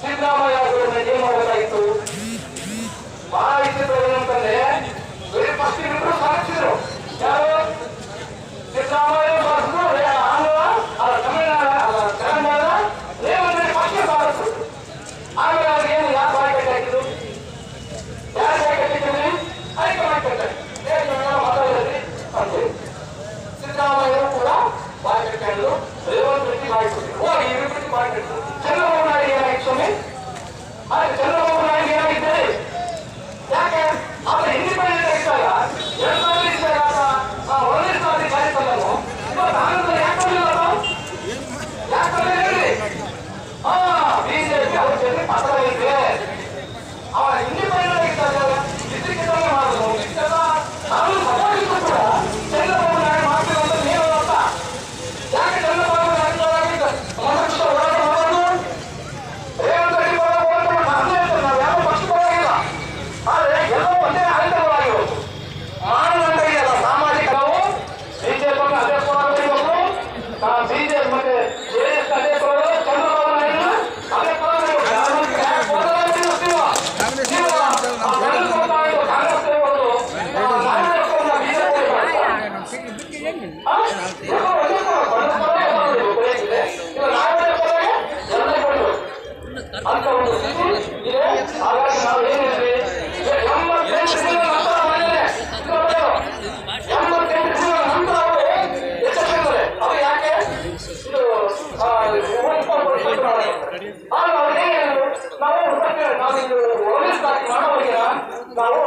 ಸಿದ್ದರಾಮಯ್ಯ ನಾವು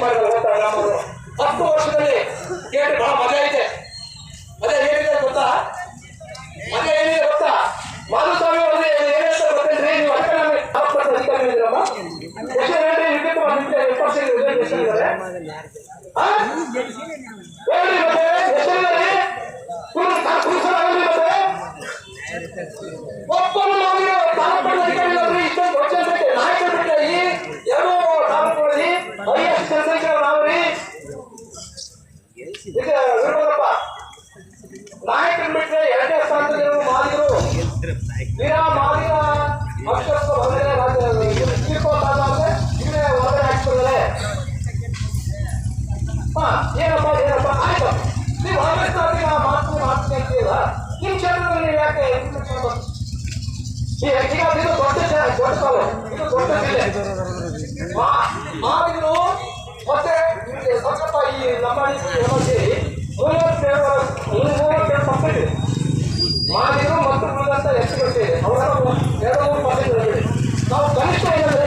ಹೋಗ್ತಾರೆ ನಮ್ಮದು ಹತ್ತು ವರ್ಷದಲ್ಲಿ ಥಿಯೇಟರ್ ಬಹಳ ಯಾಕೆ ಈ ಯಕ್ಷಗಾನ ಇದು ದೊಡ್ಡ ದೊಡ್ಡ ಸಾಲು ಇದು ಮತ್ತೆ ಈ ಲಂಬಾಣಿ ಸೇರಿ ಮೂವತ್ತೇಳು ಮೂವತ್ತೇಳು ಪರ್ಸೆಂಟ್ ಇದೆ ಮಾರಿದ್ರು ಮತ್ತು ಉಳಿದಂತ ಎಷ್ಟು ಗಂಟೆ ಅವರ ಎರಡು ಮೂರು ಪರ್ಸೆಂಟ್ ನಾವು ಕನಿಷ್ಠ ಏನಂದ್ರೆ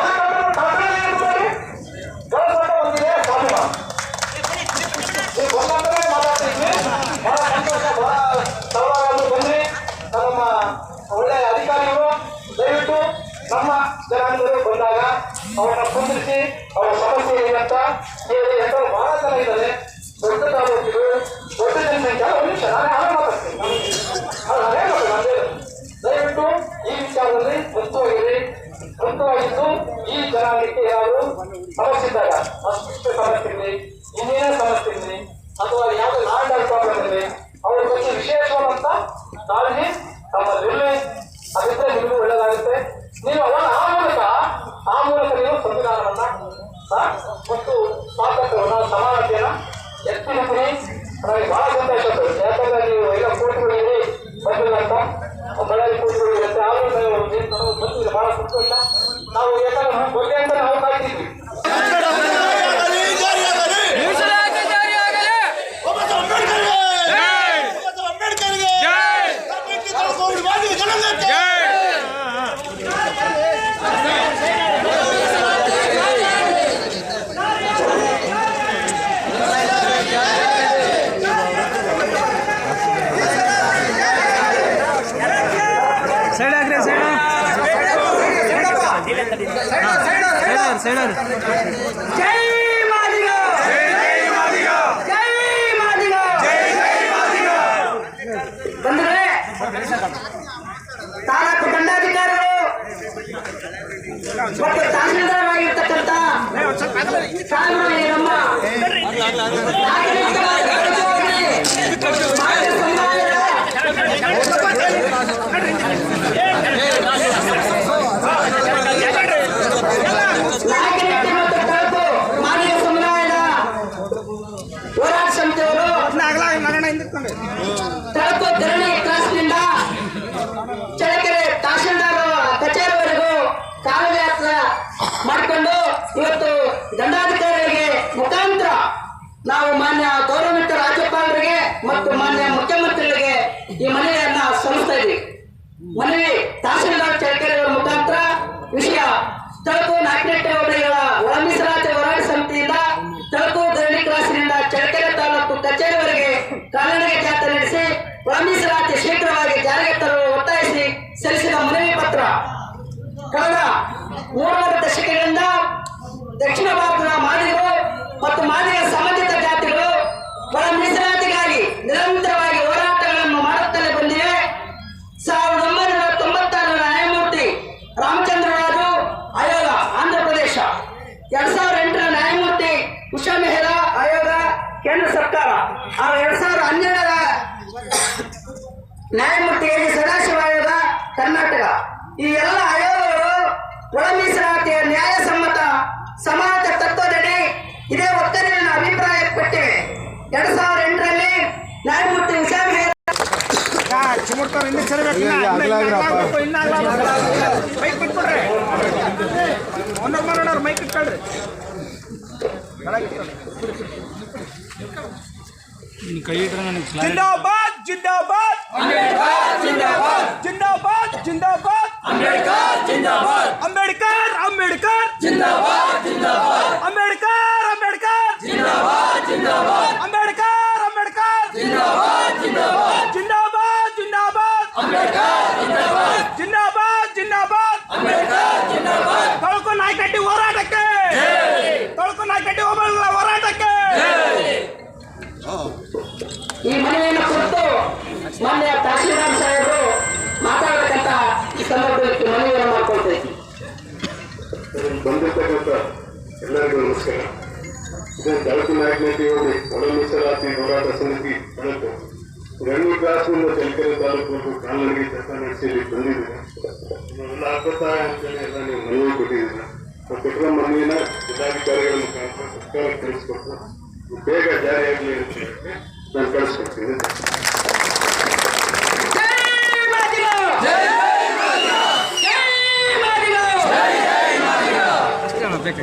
ಅಂತ ಹೇಳಿ ಅಂತ ಬಹಳ ಚೆನ್ನಾಗಿದ್ದಾರೆ ದೊಡ್ಡ ತಾಲೂಕಿದು ದೊಡ್ಡ ಜನಸಂಖ್ಯೆ ಒಂದು ನಿಮಿಷ, ನಾನು ಹಾಗೆ ಮಾತಾಡ್ತೀನಿ. ಹಾಗೆ ಮಾತಾಡ್ತೀನಿ ದಯವಿಟ್ಟು ಈ ವಿಚಾರದಲ್ಲಿ ಮುಕ್ತವಾಗಿರಿ. ಮುಕ್ತವಾಗಿದ್ದು ಈ ಜನಾಂಗಕ್ಕೆ ಯಾರು ಬಳಸಿದ್ದಾರೆ ಇದ್ದಾಗ ಸೈಡರ್ ಜೈ ಮಾದಿಗ. ಬಂಧುಗಳೇ ತಾಲೂಕು ಮತ್ತು ತಹಸೀಲ್ದಾರ್ ಆಗಿರ್ತಕ್ಕಂಥ ನಮ್ಮ ಮಾಡಿಕೊಂಡು ಇವತ್ತು ದಂಡಾಧಿಕಾರಿಗಳಿಗೆ ಮುಖಾಂತರ ನಾವು ಮಾನ್ಯ ಗೌರವಯುಕ್ತ ರಾಜ್ಯಪಾಲರಿಗೆ ಮತ್ತು ಮಾನ್ಯ ಮುಖ್ಯಮಂತ್ರಿಗಳಿಗೆ ಈ ಮನೆಯನ್ನ ಸಲ್ಲಿಸ್ತಾ ಇದ್ವಿ ಮನವಿ ತಹಸೀಲ್ದಾರ್ ಚೇರ್ಕರಿ ಅವರ ಮುಖಾಂತರ ವಿಷಯ ತಳಕು ನಾಲ್ಕನೇ ಒಡೆಯರ ಒಳಮೀಸಲಾತಿ ಹೋರಾಟ ಸಮಿತಿಯಿಂದ ತಳಕು ಗರಣಿ ಕ್ಲಾಸಿನಿಂದ ಚಳಕೆರೆ ತಾಲೂಕು ಕಚೇರಿವರೆಗೆ ಕಾಲಣಿಗೆ ಜಾತ್ರೆ ನಡೆಸಿ ಒಳಮೀಸಲಾತಿ ಶೀಘ್ರವಾಗಿ ಜಾರಿಗೆ ತರಲು ಒತ್ತಾಯಿಸಿ ಸಲ್ಲಿಸಿದ ಮನವಿ ಪತ್ರ. ಕಳೆದ ಮೂರು ದಕ್ಷಿಣ ಭಾರತದ ಮಾದರಿಗಳು ಮತ್ತು ಮಾದಿಗ ಸಂಬಂಧಿತ ಜಾತಿಗಳು ಒಳ ಮೀಸಲಾತಿಗಾಗಿ ನಿರಂತರವಾಗಿ ಹೋರಾಟಗಳನ್ನು ಮಾಡುತ್ತಲೇ ಬಂದಿವೆ. ಸಾವಿರದ ಒಂಬೈನೂರ ತೊಂಬತ್ತಾರರ ನ್ಯಾಯಮೂರ್ತಿ ರಾಮಚಂದ್ರರಾಜು ಆಯೋಗ, ಆಂಧ್ರ ಪ್ರದೇಶ. ಎರಡ್ ಸಾವಿರದ ಎಂಟರ ನ್ಯಾಯಮೂರ್ತಿ ಉಷಾ ಮೆಹ್ರಾ ಆಯೋಗ, ಕೇಂದ್ರ ಸರ್ಕಾರ. ಹಾಗೂ ಎರಡ್ ಸಾವಿರದ ಹನ್ನೆರಡರ ನ್ಯಾಯಮೂರ್ತಿ ಸದಾಶಿವ ಆಯೋಗ, ಕರ್ನಾಟಕ. ಈ ಎಲ್ಲ ಆಯೋಗಗಳು ಒಳ ಮೀಸಲಾತಿಯ ನ್ಯಾಯಸಮ್ಮತ ಸಮಾಜ ತತ್ವದಡಿ ಇದೇ ಒತ್ತರಿನ ಅಭಿಪ್ರಾಯ ಕೊಟ್ಟಿವೆ ಎರಡ್ ಸಾವಿರ ಎಂಟರಲ್ಲಿ ನ್ಯಾಯಮೂರ್ತಿ ಇನ್ನ ಮೈಕ್ ಬಿಟ್ಬಿಡ್ರಿ. ಒಂದೊಂದು ಮಾಡೋರು ಮೈಕ್ ಇಟ್ಕೊಳ್ರಿ. ಕೈ ಇಟ್ರೆ ನನಗೆ ಜಿಂದಾಬಾದ್. ಜಿಂದಾಬಾದ್ ಜಿಂದಾಬಾದ್. ಜಿಂದಾಬಾದ್ ಜಿಂದಾಬಾದ್. ಅಂಬೇಡ್ಕರ್ ಜಿಂದಾಬಾದ್. ಅಂಬೇಡ್ಕರ್ ಅಂಬೇಡ್ಕರ್. ಜಿಂದಾಬಾದ್ ಜಿಂದಾಬಾದ್ ಅಂಬೇಡ್ಕರ್ ಕಳಿಸ್ತಾರೆ ಇದನ್ನು ತಾಲೂಕಿನಾಗಲಿಟ್ಟಿರೋದು ಮೊದಲು ಸಲಾತಿ ನೂರ ಪ್ರಸನ್ನಕ್ಕೆ ಬರುತ್ತೆ ಗಣ್ಣಿ ಕ್ಲಾಸ್ನಿಂದ ತಲಕೆರೆ ತಾಲೂಕು ಕಾಲ್ನಡಿಗೆ ಕೆಲಸ ನಡೆಸಿ ಬಂದಿದ್ದೀವಿ ಎಲ್ಲ ಆಗ್ತಾ ಅಂತೇಳಿ ಎಲ್ಲ ನೀವು ಮನವಿ ಕೊಟ್ಟಿದ್ದೀರ ಆ ಕೊಟ್ಟಿರೋ ಮನವಿನ ಜಿಲ್ಲಾಧಿಕಾರಿಗಳ ಮುಖಾಂತರ ಸರ್ಕಾರ ಕಳಿಸ್ಕೊಟ್ಟು ಬೇಗ ಜಾರಿಯಾಗಲಿ ಅಂತ ಹೇಳಿ ನಾನು ಕಳಿಸ್ಕೊಡ್ತೀನಿ ಬೇಕು